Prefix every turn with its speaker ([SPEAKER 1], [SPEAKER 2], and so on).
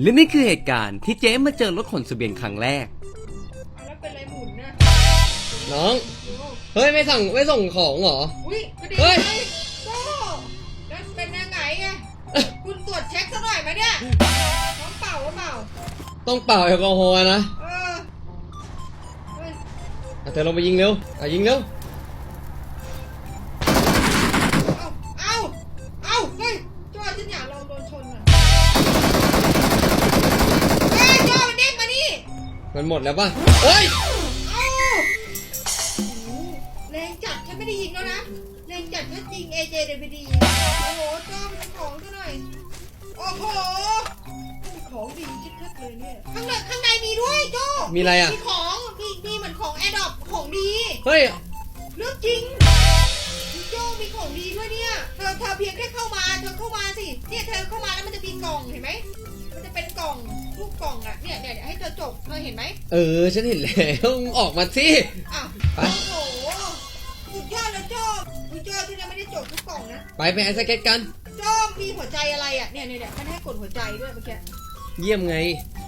[SPEAKER 1] และนี่คือเหตุการณ์ที่เจ๊มาเจอรถขนเสบียงครั้งแรก
[SPEAKER 2] เอาแล้วเป็นไรหมุนนะ
[SPEAKER 3] น้อง
[SPEAKER 2] โอ้
[SPEAKER 3] เฮ้ยไม่สั่งไม่ส่งของเหรอ
[SPEAKER 2] อุ้ยกระดิ่ง
[SPEAKER 3] เฮ้ย
[SPEAKER 2] เลยโก้แล้วเป็นยังไงไงคุณตรวจเช็คซะหน่อยไหมเนี่ยน้องเปล่าหรือเปล่า
[SPEAKER 3] ต้องเป่าแอลกอฮอล์นะ
[SPEAKER 2] เออเฮ้ย
[SPEAKER 3] อะเธอลงไปยิงเร็วอะยิงเร็ว
[SPEAKER 2] เอาเอาเอาเฮ้ย มัน
[SPEAKER 3] หมดแล้วป่ะเฮ้ย
[SPEAKER 2] เอาโอ้โหแรงจัดฉันไม่ได้ยิงแล้วนะแรงจัดก็จริง AJ เดวิดีโอ้โหจ้อยมันของซะหน่อยโอ้โหของดีชัดๆเลยเนี่ยข้างในข้างในมีด้วยโจ
[SPEAKER 3] มีอะไรอะ
[SPEAKER 2] มีของมีมีเหมือนของแอดดอปของดี
[SPEAKER 3] เฮ้ย
[SPEAKER 2] เรื่องจริงโจมีของดีด้วยเนี่ยเธอ เนี่ยเนี่ยเดี๋ยวให้เธอจบ เธอเห็นไหม
[SPEAKER 3] เออ ฉันเห็นแล้วมึงออกมาสิ
[SPEAKER 2] อ้าว
[SPEAKER 3] ไป
[SPEAKER 2] โอ้โหสุดยอดแล้วโจคุณโจที่ยังไม่ได้จบทุกกล่องนะ
[SPEAKER 3] ไปไปไอสเก็ตกัน
[SPEAKER 2] โจมีหัวใจอะไรอะเนี่ยเนี่ยเนี่ยมันให้กดหัวใจด้วยเมื่อกี้
[SPEAKER 3] เยี่ยมไง
[SPEAKER 2] เหรอ